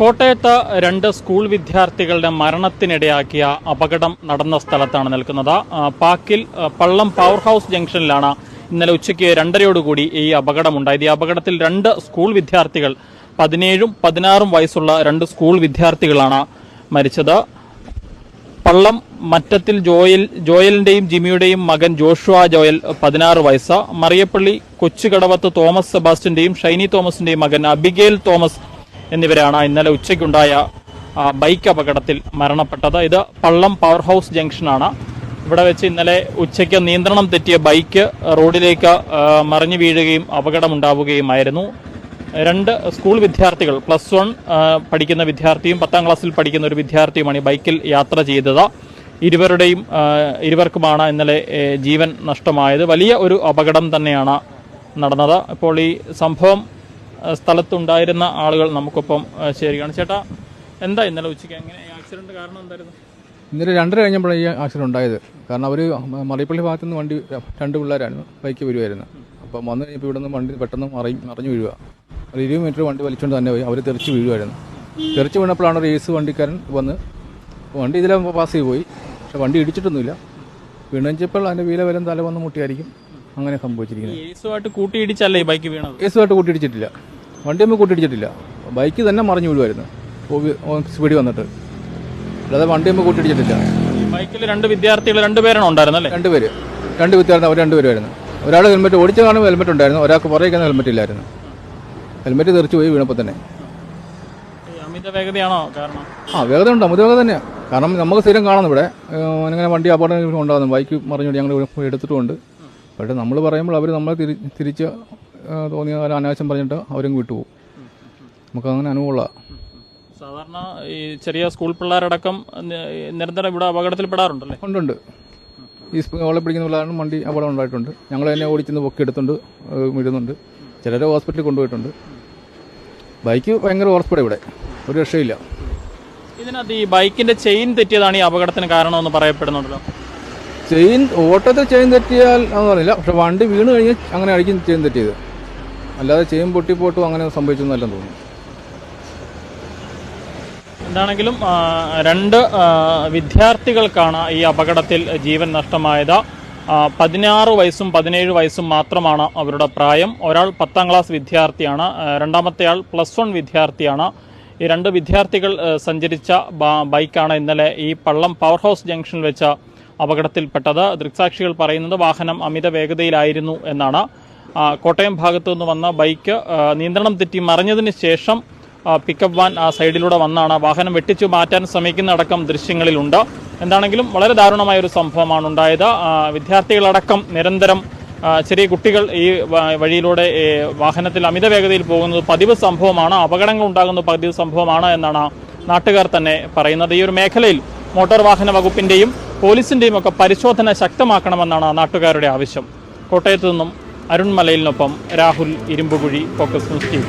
കോട്ടയത്ത് രണ്ട് സ്കൂൾ വിദ്യാർത്ഥികളുടെ മരണത്തിനിടയാക്കിയ അപകടം നടന്ന സ്ഥലത്താണ് നിൽക്കുന്നത്. പാക്കിൽ പള്ളം പവർ ഹൗസ് ജംഗ്ഷനിലാണ് ഇന്നലെ ഉച്ചയ്ക്ക് രണ്ടരയോടുകൂടി ഈ അപകടമുണ്ടായത്. ഈ അപകടത്തിൽ രണ്ട് സ്കൂൾ വിദ്യാർത്ഥികൾ പതിനേഴും പതിനാറും വയസ്സുള്ള രണ്ട് സ്കൂൾ വിദ്യാർത്ഥികളാണ് മരിച്ചത്. പള്ളം മറ്റത്തിൽ ജോയൽ ജോയലിന്റെയും ജിമിയുടെയും മകൻ ജോഷുവ ജോയൽ പതിനാറ് വയസ്സ്. മറിയപ്പള്ളി കൊച്ചുകടവത്ത് തോമസ് സെബാസ്റ്റിന്റെയും ഷൈനി തോമസിന്റെയും മകൻ അബിഗേൽ തോമസ് എന്നിവരാണ് ഇന്നലെ ഉച്ചയ്ക്കുണ്ടായ ബൈക്ക് അപകടത്തിൽ മരണപ്പെട്ടത്. ഇത് പള്ളം പവർ ഹൗസ് ജംഗ്ഷനാണ്. ഇവിടെ വെച്ച് ഇന്നലെ ഉച്ചയ്ക്ക് നിയന്ത്രണം തെറ്റിയ ബൈക്ക് റോഡിലേക്ക് മറിഞ്ഞു വീഴുകയും അപകടമുണ്ടാവുകയുമായിരുന്നു. രണ്ട് സ്കൂൾ വിദ്യാർത്ഥികൾ പ്ലസ് വൺ പഠിക്കുന്ന വിദ്യാർത്ഥിയും പത്താം ക്ലാസ്സിൽ പഠിക്കുന്ന ഒരു വിദ്യാർത്ഥിയുമാണ് ബൈക്കിൽ യാത്ര ചെയ്തത്. ഇരുവരുടെയും ഇരുവർക്കുമാണ് ഇന്നലെ ജീവൻ നഷ്ടമായത്. വലിയ ഒരു അപകടം തന്നെയാണ് നടന്നത്. ഇപ്പോൾ ഈ സംഭവം സ്ഥലത്തുണ്ടായിരുന്ന ആളുകൾ നമുക്കൊപ്പം ചേരുകയാണ്. ചേട്ടാ എന്താ ഇന്നലെ ഉച്ചയ്ക്ക് എങ്ങനെ ആക്സിഡന്റ് കാരണം എന്തായിരുന്നു? ഇന്നലെ രണ്ടര കഴിഞ്ഞപ്പോഴാണ് ഈ ആക്സിഡന്റ് ഉണ്ടായത്. കാരണം അവർ മറിയപ്പള്ളി ഭാഗത്തു നിന്ന് വണ്ടി രണ്ട് പിള്ളേരായിരുന്നു ബൈക്ക് വരുമായിരുന്നു അപ്പം വന്നു കഴിഞ്ഞപ്പോൾ ഇവിടെ നിന്ന് വണ്ടി പെട്ടെന്ന് മറി മറിഞ്ഞു വീഴുക ഒരു ഇരുപത് മീറ്റർ വണ്ടി വലിച്ചുകൊണ്ട് തന്നെ പോയി അവർ തെറിച്ച് വീഴുമായിരുന്നു തെറിച്ച് വീണപ്പോഴാണ് ഒരു ഏസ് വണ്ടിക്കാരൻ വന്ന് വണ്ടി ഇതിലെ പാസ് ചെയ്ത് പോയി. പക്ഷെ വണ്ടി ഇടിച്ചിട്ടൊന്നുമില്ല. വീണഞ്ചപ്പോൾ അതിന്റെ വീല വരും തല വന്ന് മുട്ടിയായിരിക്കും. അങ്ങനെ സംഭവിച്ചിരിക്കുന്നത്. ഏസുമായിട്ട് കൂട്ടിയിടിച്ചല്ലേ ഈ ബൈക്ക് വീണത്? കേസുമായിട്ട് കൂട്ടിയിടിച്ചിട്ടില്ല. വണ്ടിയമ്മ കൂട്ടിയിടിച്ചിട്ടില്ല. ബൈക്ക് തന്നെ മറിഞ്ഞു വീഴുമായിരുന്നു സ്പീഡിൽ വന്നിട്ട്. അല്ലാതെ വണ്ടി വണ്ടിയമ്മ കൂട്ടിയിടിച്ചിട്ടില്ല. ബൈക്കിൽ രണ്ട് വിദ്യാർത്ഥികൾ രണ്ടുപേരാണ് ഉണ്ടായിരുന്നല്ലേ രണ്ടുപേര് രണ്ട് വിദ്യാർത്ഥി അവർ രണ്ടുപേരുമായിരുന്നു ഒരാൾ ഹെൽമെറ്റ് ഓടിച്ച കാണുമ്പോൾ ഹെൽമെറ്റ് ഉണ്ടായിരുന്നു. ഒരാൾക്ക് പുറകെ ഹെൽമെറ്റ് ഇല്ലായിരുന്നു. ഹെൽമെറ്റ് തെറിച്ച് പോയി വീണപ്പോൾ തന്നെ. അമിത വേഗതയാണോ കാരണം? ആ വേഗത ഉണ്ട്. അമിത വേഗത തന്നെയാണ് കാരണം നമുക്ക് സ്ഥിരം കാണുന്നു ഇവിടെ അങ്ങനെ വണ്ടി അപകടം ഉണ്ടാകുന്നു ബൈക്ക് മറിഞ്ഞു ഞങ്ങൾ എടുത്തിട്ടുണ്ട് എടുത്തിട്ടുമുണ്ട്. പക്ഷേ നമ്മൾ പറയുമ്പോൾ അവർ നമ്മളെ തിരി തിരിച്ച് തോന്നിയ കാലം അനാവശ്യം പറഞ്ഞിട്ട് അവരും വിട്ടുപോകും. നമുക്ക് അങ്ങനെ അനുഭവമുള്ള. സാധാരണ ഈ ചെറിയ സ്കൂൾ പിള്ളേരടക്കം നിരന്തരം ഇവിടെ അപകടത്തിൽപ്പെടാറുണ്ടല്ലേ? ഉണ്ടുണ്ട് ഈ സ്കൂളിൽ പിടിക്കുന്ന പിള്ളേരും വണ്ടി അപകടം ഉണ്ടായിട്ടുണ്ട്. ഞങ്ങൾ തന്നെ ഓടിച്ചെന്ന് പൊക്കി എടുത്തുണ്ട് വിടുന്നുണ്ട്. ചിലരെ ഹോസ്പിറ്റലിൽ കൊണ്ടുപോയിട്ടുണ്ട്. ബൈക്ക് ഭയങ്കര ഹോർസ്പീഡ് ഇവിടെ. ഒരു രക്ഷയില്ല. ഇതിനകത്ത് ഈ ബൈക്കിന്റെ ചെയിൻ തെറ്റിയതാണ് ഈ അപകടത്തിന് കാരണമെന്ന് പറയപ്പെടുന്നുണ്ടല്ലോ. ചെയിൻ ഓട്ടത്തിൽ ചെയിൻ തെറ്റിയാൽ അതൊന്നും അറിയില്ല. പക്ഷെ വണ്ടി വീണ് കഴിഞ്ഞ് അങ്ങനെ ആയിരിക്കും ചെയിൻ തെറ്റിയത്. അല്ലാതെ ചെയിൻ പൊട്ടിപ്പോട്ടും അങ്ങനെ സംഭവിച്ചൊന്നുമല്ലെന്ന് തോന്നുന്നു. എന്താണെങ്കിലും രണ്ട് വിദ്യാർത്ഥികൾക്കാണ് ഈ അപകടത്തിൽ ജീവൻ നഷ്ടമായത്. പതിനാറ് വയസ്സും പതിനേഴ് വയസ്സും മാത്രമാണ് അവരുടെ പ്രായം. ഒരാൾ പത്താം ക്ലാസ് വിദ്യാർത്ഥിയാണ്. രണ്ടാമത്തെയാൾ പ്ലസ് വൺ വിദ്യാർത്ഥിയാണ്. ഈ രണ്ട് വിദ്യാർത്ഥികൾ സഞ്ചരിച്ച ബൈക്കാണ് ഇന്നലെ ഈ പള്ളം പവർ ഹൗസ് ജംഗ്ഷനിൽ വെച്ച അപകടത്തിൽപ്പെട്ടത്. ദൃക്സാക്ഷികൾ പറയുന്നത് വാഹനം അമിത വേഗതയിലായിരുന്നു എന്നാണ് കോട്ടയം ഭാഗത്തു നിന്ന് വന്ന ബൈക്ക് നിയന്ത്രണം തെറ്റി മറിഞ്ഞതിന് ശേഷം പിക്കപ്പ് വാൻ ആ സൈഡിലൂടെ വന്നാണ്. വാഹനം വെട്ടിച്ചു മാറ്റാൻ ശ്രമിക്കുന്ന അടക്കം ദൃശ്യങ്ങളിലുണ്ട്. എന്താണെങ്കിലും വളരെ ദാരുണമായ ഒരു സംഭവമാണ് ഉണ്ടായത്. വിദ്യാർത്ഥികളടക്കം നിരന്തരം ചെറിയ കുട്ടികൾ ഈ വഴിയിലൂടെ വാഹനത്തിൽ അമിത വേഗതയിൽ പോകുന്നത് പതിവ് സംഭവമാണ്. അപകടങ്ങൾ ഉണ്ടാകുന്നത് പതിവ് സംഭവമാണ് എന്നാണ് നാട്ടുകാർ തന്നെ പറയുന്നത്. ഈ ഒരു മേഖലയിൽ മോട്ടോർ വാഹന വകുപ്പിന്റെയും പോലീസിന്റെയും ഒക്കെ പരിശോധന ശക്തമാക്കണമെന്നാണ് നാട്ടുകാരുടെ ആവശ്യം. കോട്ടയത്തു നിന്നും അരുൺമലയിലിനൊപ്പം Rahul Irumbukuzhi focus news team.